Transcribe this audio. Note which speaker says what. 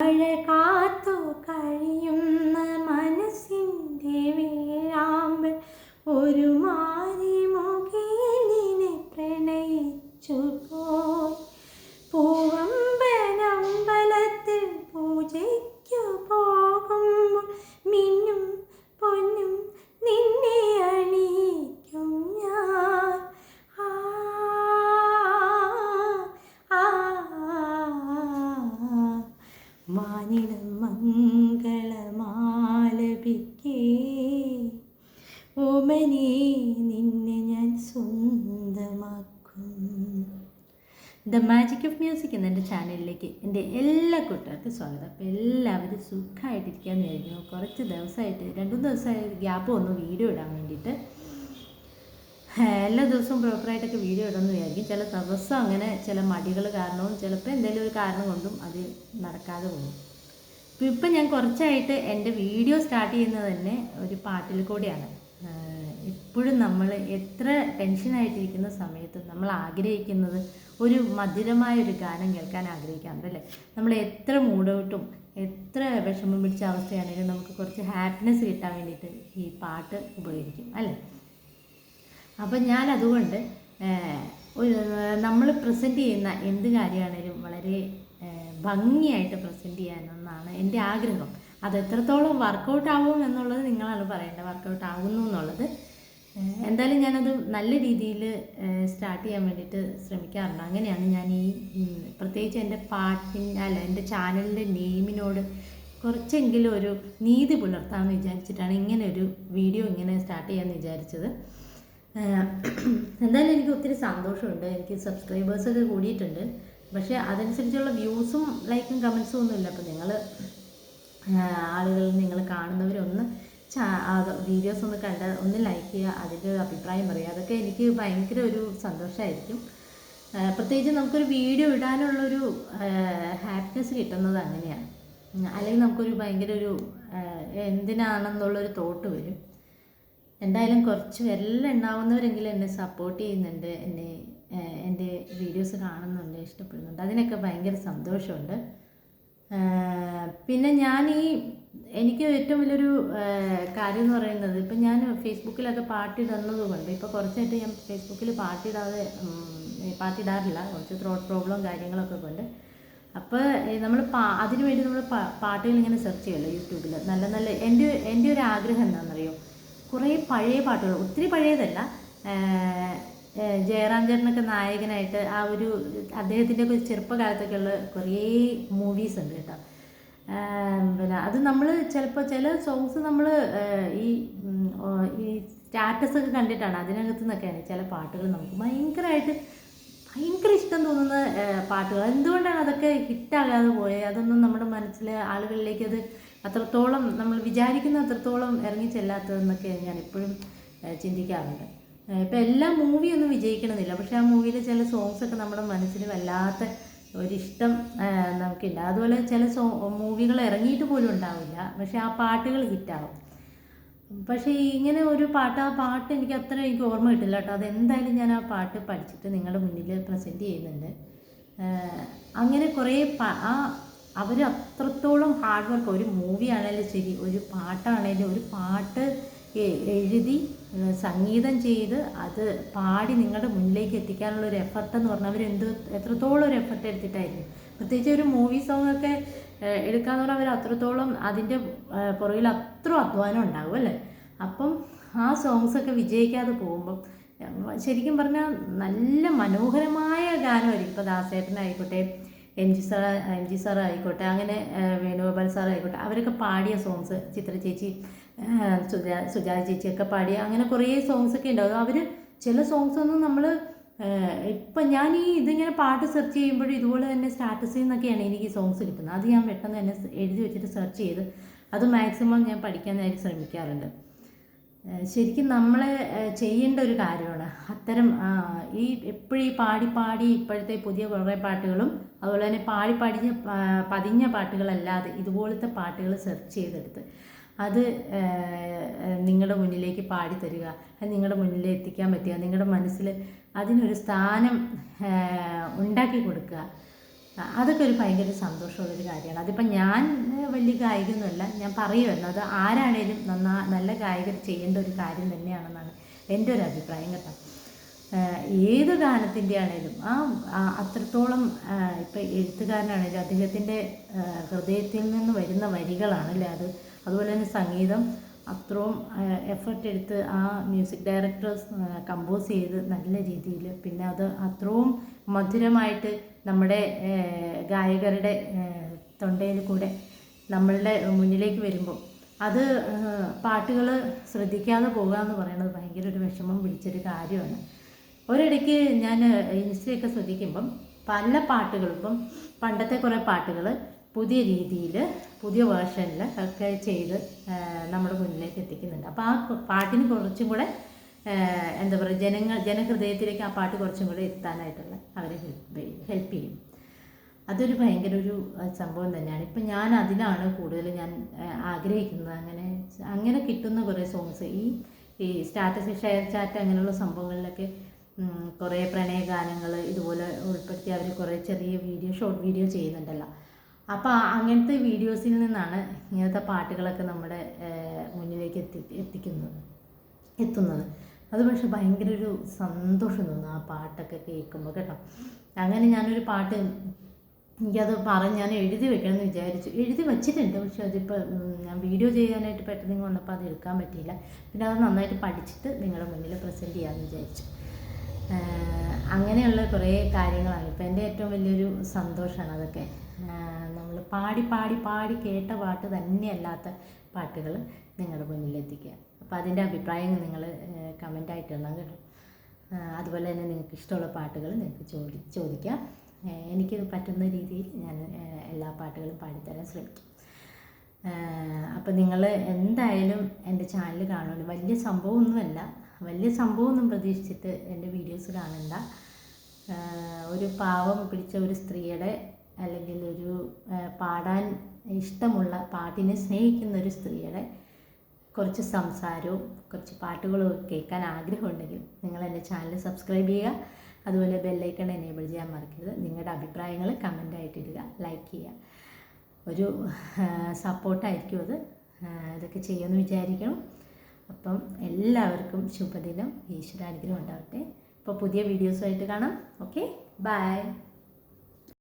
Speaker 1: മഴ കാത്തു കഴിയുന്ന മനസ്സിന്റെ വേഴാമ്പൽ ഒരു മാനിടം മംഗളമാലപിക്കേ. ഓമനേ നിന്നെ ഞാൻ സ്വന്തമാക്കും. ദ മാജിക് ഓഫ് മ്യൂസിക് എന്ന ചാനലിലേക്ക് എന്റെ എല്ലാ കൂട്ടുകാർക്കും സ്വാഗതം. അപ്പോൾ എല്ലാവരും സുഖമായിട്ടിരിക്കാമെന്ന് വിചാരിക്കുന്നു. കുറച്ച് ദിവസമായിട്ട് രണ്ടു ദിവസമായി ഗ്യാപ്പ് വന്നു വീഡിയോ ഇടാൻ വേണ്ടിയിട്ട്. എല്ലാ ദിവസവും പ്രോപ്പറായിട്ടൊക്കെ വീഡിയോ ഇടുമെന്ന് വിചാരിക്കും. ചില ദിവസം അങ്ങനെ ചില മടികൾ കാരണവും ചിലപ്പോൾ എന്തെങ്കിലും ഒരു കാരണം കൊണ്ടും അത് നടക്കാതെ പോകും. ഇപ്പം ഇപ്പം ഞാൻ കുറച്ചായിട്ട് എന്റെ വീഡിയോ സ്റ്റാർട്ട് ചെയ്യുന്നത് തന്നെ ഒരു പാട്ടിൽ കൂടിയാണ്. എപ്പോഴും നമ്മൾ എത്ര ടെൻഷനായിട്ടിരിക്കുന്ന സമയത്ത് നമ്മൾ ആഗ്രഹിക്കുന്നത് ഒരു മധുരമായ ഒരു ഗാനം കേൾക്കാൻ ആഗ്രഹിക്കാറുണ്ടല്ലേ നമ്മൾ എത്ര മൂഡ് ഔട്ടും എത്ര വിഷമം പിടിച്ച അവസ്ഥയാണെങ്കിലും നമുക്ക് കുറച്ച് ഹാപ്പിനെസ് കിട്ടാൻ വേണ്ടിയിട്ട് ഈ പാട്ട് ഉപകരിക്കും അല്ലേ? അപ്പം ഞാൻ അതുകൊണ്ട് നമ്മൾ പ്രസന്റ് ചെയ്യുന്ന എന്ത് കാര്യമാണേലും വളരെ ഭംഗിയായിട്ട് പ്രസന്റ് ചെയ്യാനെന്നാണ് എന്റെ ആഗ്രഹം. അത് എത്രത്തോളം വർക്കൗട്ട് ആവും എന്നുള്ളത് നിങ്ങളാണ് പറയേണ്ടത്. വർക്കൗട്ട് ആകുന്നു എന്നുള്ളത്. എന്തായാലും ഞാനത് നല്ല രീതിയിൽ സ്റ്റാർട്ട് ചെയ്യാൻ വേണ്ടിയിട്ട് ശ്രമിക്കാറുണ്ട്. അങ്ങനെയാണ് ഞാൻ ഈ പ്രത്യേകിച്ച് എന്റെ പാട്ടിന് അല്ല എന്റെ ചാനലിന്റെ നെയിമിനോട് കുറച്ചെങ്കിലും ഒരു നീതി പുലർത്താമെന്ന് വിചാരിച്ചിട്ടാണ് ഇങ്ങനെ ഒരു വീഡിയോ ഇങ്ങനെ സ്റ്റാർട്ട് ചെയ്യാമെന്ന് വിചാരിച്ചത്. എന്തായാലും എനിക്ക് ഒത്തിരി സന്തോഷമുണ്ട്. എനിക്ക് സബ്സ്ക്രൈബേഴ്സൊക്കെ കൂടിയിട്ടുണ്ട്. പക്ഷേ അതനുസരിച്ചുള്ള വ്യൂസും ലൈക്കും കമൻസും ഒന്നുമില്ല. അപ്പോൾ നിങ്ങൾ ആളുകൾ നിങ്ങൾ കാണുന്നവരൊന്ന് വീഡിയോസ് ഒന്ന് കണ്ട് ഒന്ന് ലൈക്ക് ചെയ്യുക. അതിന്റെ അഭിപ്രായം പറയുക. അതൊക്കെ എനിക്ക് ഭയങ്കര ഒരു സന്തോഷമായിരിക്കും പ്രത്യേകിച്ച് നമുക്കൊരു വീഡിയോ ഇടാനുള്ളൊരു ഹാപ്പിനെസ് കിട്ടുന്നത് അങ്ങനെയാണ്. അല്ലെങ്കിൽ നമുക്കൊരു ഭയങ്കര ഒരു എന്തിനാണെന്നുള്ളൊരു തോട്ട് വരും. എന്തായാലും കുറച്ച് എല്ലാം ഉണ്ടാവുന്നവരെങ്കിലും എന്നെ സപ്പോർട്ട് ചെയ്യുന്നുണ്ട്. എന്നെ എന്റെ വീഡിയോസ് കാണുന്നുണ്ട് ഇഷ്ടപ്പെടുന്നുണ്ട്. അതിനൊക്കെ ഭയങ്കര സന്തോഷമുണ്ട്. പിന്നെ ഞാൻ ഈ എനിക്ക് ഏറ്റവും വലിയൊരു കാര്യം എന്ന് പറയുന്നത് ഇപ്പം ഞാൻ ഫേസ്ബുക്കിലൊക്കെ പാട്ടിടുന്നത് കൊണ്ട് ഇപ്പോൾ കുറച്ചായിട്ട് ഞാൻ ഫേസ്ബുക്കിൽ പാട്ടിടാതെ പാട്ടിടാറില്ല കുറച്ച് ത്രോട്ട് പ്രോബ്ലം കാര്യങ്ങളൊക്കെ കൊണ്ട്. അപ്പോൾ നമ്മൾ പാ അതിനു വേണ്ടി നമ്മൾ പാട്ടുകൾ ഇങ്ങനെ സെർച്ച് ചെയ്യുമല്ലോ യൂട്യൂബിൽ നല്ല നല്ല എന്റെ എന്റെ ഒരു ആഗ്രഹം എന്താണെന്നറിയോ കുറേ പഴയ പാട്ടുകൾ ഒത്തിരി പഴയതല്ല. ജയറാം ചേട്ടനൊക്കെ നായകനായിട്ട് ആ ഒരു അദ്ദേഹത്തിന്റെ ഒക്കെ ചെറുപ്പകാലത്തൊക്കെയുള്ള കുറേ മൂവീസ് ഉണ്ട് കേട്ടോ. പിന്നെ അത് നമ്മൾ ചിലപ്പോൾ ചില സോങ്സ് നമ്മൾ ഈ ഈ സ്റ്റാറ്റസ് ഒക്കെ കണ്ടിട്ടാണ് അതിനകത്തു നിന്നൊക്കെയാണ് ചില പാട്ടുകൾ നമുക്ക് ഭയങ്കരമായിട്ട് ഭയങ്കര ഇഷ്ടം തോന്നുന്ന പാട്ടുകൾ. എന്തുകൊണ്ടാണ് അതൊക്കെ ഹിറ്റാകാതെ പോയത്? അതൊന്നും നമ്മുടെ മനസ്സിൽ ആളുകളിലേക്ക് അത് അത്രത്തോളം നമ്മൾ വിചാരിക്കുന്ന അത്രത്തോളം ഇറങ്ങിച്ചെല്ലാത്തതെന്നൊക്കെ ഞാൻ എപ്പോഴും ചിന്തിക്കാറുണ്ട്. ഇപ്പം എല്ലാ മൂവിയൊന്നും വിജയിക്കണമെന്നില്ല. പക്ഷേ ആ മൂവിയിലെ ചില സോങ്സ് ഒക്കെ നമ്മുടെ മനസ്സിൽ വല്ലാത്ത ഒരിഷ്ടം നമുക്കില്ല അതുപോലെ ചില സോ മൂവികൾ ഇറങ്ങിയിട്ട് പോലും ഉണ്ടാവില്ല. പക്ഷേ ആ പാട്ടുകൾ ഹിറ്റാവും പക്ഷേ ഇങ്ങനെ ഒരു പാട്ട് ആ പാട്ട് എനിക്ക് അത്ര എനിക്ക് ഓർമ്മ കിട്ടില്ല കേട്ടോ. അതെന്തായാലും ഞാൻ ആ പാട്ട് പഠിച്ചിട്ട് നിങ്ങളുടെ മുന്നിൽ പ്രസന്റ് ചെയ്യുന്നുണ്ട്. അങ്ങനെ കുറേ ആ അവർ അത്രത്തോളം ഹാർഡ് വർക്ക് ഒരു മൂവി ആണെങ്കിലും ശരി ഒരു പാട്ടാണെങ്കിലും ഒരു പാട്ട് എഴുതി സംഗീതം ചെയ്ത് അത് പാടി നിങ്ങളുടെ മുന്നിലേക്ക് എത്തിക്കാനുള്ള ഒരു എഫർട്ട് എന്ന് പറഞ്ഞാൽ അവർ എന്ത് എത്രത്തോളം ഒരു എഫർട്ട് എടുത്തിട്ടായിരുന്നു പ്രത്യേകിച്ച് ഒരു മൂവി സോങ് ഒക്കെ എടുക്കാന്ന് പറഞ്ഞാൽ അവർ അത്രത്തോളം അതിന്റെ പുറകിൽ അത്ര അധ്വാനം ഉണ്ടാകും അല്ലേ? അപ്പം ആ സോങ്സ് ഒക്കെ വിജയിക്കാതെ പോകുമ്പം ശരിക്കും പറഞ്ഞാൽ നല്ല മനോഹരമായ ഗാനമായിരിക്കും ഇപ്പോൾ ദാസേട്ടനായിക്കോട്ടെ M G sir M G sir ആയിക്കോട്ടെ അങ്ങനെ വേണുഗോപാൽ സാർ ആയിക്കോട്ടെ അവരൊക്കെ പാടിയ സോങ്സ് ചിത്ര ചേച്ചി സുജാ സുജാത ചേച്ചിയൊക്കെ പാടിയ അങ്ങനെ കുറേ സോങ്സ് ഒക്കെ ഉണ്ടാവും. അവർ ചില സോങ്സ് ഒന്നും നമ്മൾ ഇപ്പം ഞാൻ ഈ ഇതിങ്ങനെ പാട്ട് സെർച്ച് ചെയ്യുമ്പോഴും ഇതുപോലെ തന്നെ സ്റ്റാറ്റസിൽ നിന്നൊക്കെയാണ് എനിക്ക് സോങ്സ് കിട്ടുന്നത്. അത് ഞാൻ പെട്ടെന്ന് തന്നെ എഴുതി വെച്ചിട്ട് സെർച്ച് ചെയ്ത് അത് മാക്സിമം ഞാൻ പഠിക്കാനായിട്ട് ശ്രമിക്കാറുണ്ട്. ശരിക്കും നമ്മൾ ചെയ്യേണ്ട ഒരു കാര്യമാണ്. അത്തരം ഈ എപ്പോഴും ഈ പാടി പാടി ഇപ്പോഴത്തെ പുതിയ കുറേ പാട്ടുകളും അതുപോലെ തന്നെ പാടി പാടിഞ്ഞ പതിഞ്ഞ പാട്ടുകളല്ലാതെ ഇതുപോലത്തെ പാട്ടുകൾ സെർച്ച് ചെയ്തെടുത്ത് അത് നിങ്ങളുടെ മുന്നിലേക്ക് പാടി തരിക അത് നിങ്ങളുടെ മുന്നിൽ എത്തിക്കാൻ പറ്റുക നിങ്ങളുടെ മനസ്സിൽ അതിനൊരു സ്ഥാനം ഉണ്ടാക്കി കൊടുക്കുക. അതൊക്കെ ഒരു ഭയങ്കര സന്തോഷമുള്ളൊരു കാര്യമാണ്. അതിപ്പം ഞാൻ വലിയ ഗായികയൊന്നുമല്ല ഞാൻ പറയുമായിരുന്നു അത് ആരാണേലും നന്നാ നല്ല ഗായകർ ചെയ്യേണ്ട ഒരു കാര്യം തന്നെയാണെന്നാണ് എന്റെ ഒരു അഭിപ്രായം കേട്ടോ. ഏത് ഗാനത്തിന്റെ ആണേലും ആ അത്രത്തോളം ഇപ്പം എഴുത്തുകാരനാണേലും അദ്ദേഹത്തിന്റെ ഹൃദയത്തിൽ നിന്ന് വരുന്ന വരികളാണല്ലേ അത്? അതുപോലെ തന്നെ സംഗീതം അത്രയും എഫർട്ട് എടുത്ത് ആ മ്യൂസിക് ഡയറക്ടർ കമ്പോസ് ചെയ്ത് നല്ല രീതിയിൽ പിന്നെ അത് അത്രയും മധുരമായിട്ട് നമ്മുടെ ഗായകരുടെ തൊണ്ടയിൽ കൂടെ നമ്മളുടെ മുന്നിലേക്ക് വരുമ്പോൾ അത് പാട്ടുകൾ ശ്രദ്ധിക്കാതെ പോകുക എന്ന് പറയുന്നത് ഭയങ്കര ഒരു വിഷമം പിടിച്ചൊരു കാര്യമാണ്. ഒരിടയ്ക്ക് ഞാൻ ഇൻസ്റ്റയൊക്കെ ശ്രദ്ധിക്കുമ്പം പല പാട്ടുകളും ഇപ്പം പണ്ടത്തെ കുറേ പാട്ടുകൾ പുതിയ രീതിയിൽ പുതിയ വേർഷനിൽ ഒക്കെ ചെയ്ത് നമ്മുടെ മുന്നിലേക്ക് എത്തിക്കുന്നുണ്ട്. അപ്പോൾ ആ പാട്ടിന് കുറച്ചും കൂടെ എന്താ പറയുക ജനങ്ങൾ ജനഹൃദയത്തിലേക്ക് ആ പാട്ട് കുറച്ചും കൂടെ എത്താനായിട്ടുള്ള അവരെ ഹെൽപ്പ് ഹെൽപ്പ് ചെയ്യും. അതൊരു ഭയങ്കര ഒരു സംഭവം തന്നെയാണ്. ഇപ്പം ഞാൻ അതിനാണ് കൂടുതൽ ഞാൻ ആഗ്രഹിക്കുന്നത്. അങ്ങനെ അങ്ങനെ കിട്ടുന്ന കുറേ സോങ്സ് ഈ ഈ സ്റ്റാറ്റസ് ഷെയർ ചാറ്റ് അങ്ങനെയുള്ള സംഭവങ്ങളിലൊക്കെ കുറേ പ്രണയഗാനങ്ങൾ ഇതുപോലെ ഉൾപ്പെടുത്തി അവർ കുറേ ചെറിയ വീഡിയോ ഷോർട്ട് വീഡിയോ ചെയ്യുന്നുണ്ടല്ലോ. അപ്പോൾ അങ്ങനത്തെ വീഡിയോസിൽ നിന്നാണ് ഇങ്ങനത്തെ പാട്ടുകളൊക്കെ നമ്മുടെ മുന്നിലേക്ക് എത്തി എത്തിക്കുന്നത് എത്തുന്നത്. അത് പക്ഷെ ഭയങ്കര ഒരു സന്തോഷം തോന്നുന്നു ആ പാട്ടൊക്കെ കേൾക്കുമ്പോൾ കേട്ടോ. അങ്ങനെ ഞാനൊരു പാട്ട് എനിക്കത് പറഞ്ഞ് ഞാൻ എഴുതി വെക്കണമെന്ന് വിചാരിച്ചു. എഴുതി വെച്ചിട്ടുണ്ട് പക്ഷെ അതിപ്പോൾ ഞാൻ വീഡിയോ ചെയ്യാനായിട്ട് പെട്ടെന്ന് വന്നപ്പോൾ അത് എടുക്കാൻ പറ്റിയില്ല. പിന്നെ അത് നന്നായിട്ട് പഠിച്ചിട്ട് നിങ്ങളുടെ മുന്നിൽ പ്രസന്റ് ചെയ്യാമെന്ന് വിചാരിച്ചു. അങ്ങനെയുള്ള കുറേ കാര്യങ്ങളാണ്. ഇപ്പം എന്റെ ഏറ്റവും വലിയൊരു സന്തോഷമാണ് അതൊക്കെ. നമ്മൾ പാടി പാടി പാടി കേട്ട പാട്ട് തന്നെയല്ലാത്ത പാട്ടുകൾ നിങ്ങളുടെ മുന്നിൽ എത്തിക്കുക അപ്പോൾ അതിന്റെ അഭിപ്രായങ്ങൾ നിങ്ങൾ കമന്റായിട്ട് ഇടണം കേട്ടോ. അതുപോലെ തന്നെ നിങ്ങൾക്ക് ഇഷ്ടമുള്ള പാട്ടുകൾ നിങ്ങൾക്ക് ചോദി ചോദിക്കാം. എനിക്ക് പറ്റുന്ന രീതിയിൽ ഞാൻ എല്ലാ പാട്ടുകളും പാടിത്തരാൻ ശ്രമിക്കും. അപ്പോൾ നിങ്ങൾ എന്തായാലും എന്റെ ചാനൽ കാണുമല്ലോ വലിയ സംഭവമൊന്നുമല്ല. വലിയ സംഭവമൊന്നും പ്രതീക്ഷിച്ചിട്ട് എന്റെ വീഡിയോസ് കാണണ്ട. ഒരു പാവം പിടിച്ച ഒരു സ്ത്രീയുടെ അല്ലെങ്കിൽ ഒരു പാടാൻ ഇഷ്ടമുള്ള പാട്ടിനെ സ്നേഹിക്കുന്ന ഒരു സ്ത്രീയുടെ കുറച്ച് സംസാരവും കുറച്ച് പാട്ടുകളും കേൾക്കാൻ ആഗ്രഹമുണ്ടെങ്കിൽ നിങ്ങൾ എന്റെ ചാനൽ സബ്സ്ക്രൈബ് ചെയ്യുക. അതുപോലെ ബെല്ലൈക്കൺ എനേബിൾ ചെയ്യാൻ മറക്കരുത്. നിങ്ങളുടെ അഭിപ്രായങ്ങൾ കമന്റായിട്ട് ഇടുക ലൈക്ക് ചെയ്യുക. ഒരു സപ്പോർട്ടായിരിക്കും അത്. ഇതൊക്കെ ചെയ്യുമെന്ന് വിചാരിക്കണം. അപ്പം എല്ലാവർക്കും ശുഭദിനം. ഈശ്വരാനുഗ്രഹം ഉണ്ടാവട്ടെ. അപ്പോൾ പുതിയ വീഡിയോസുമായിട്ട് കാണാം. Okay bye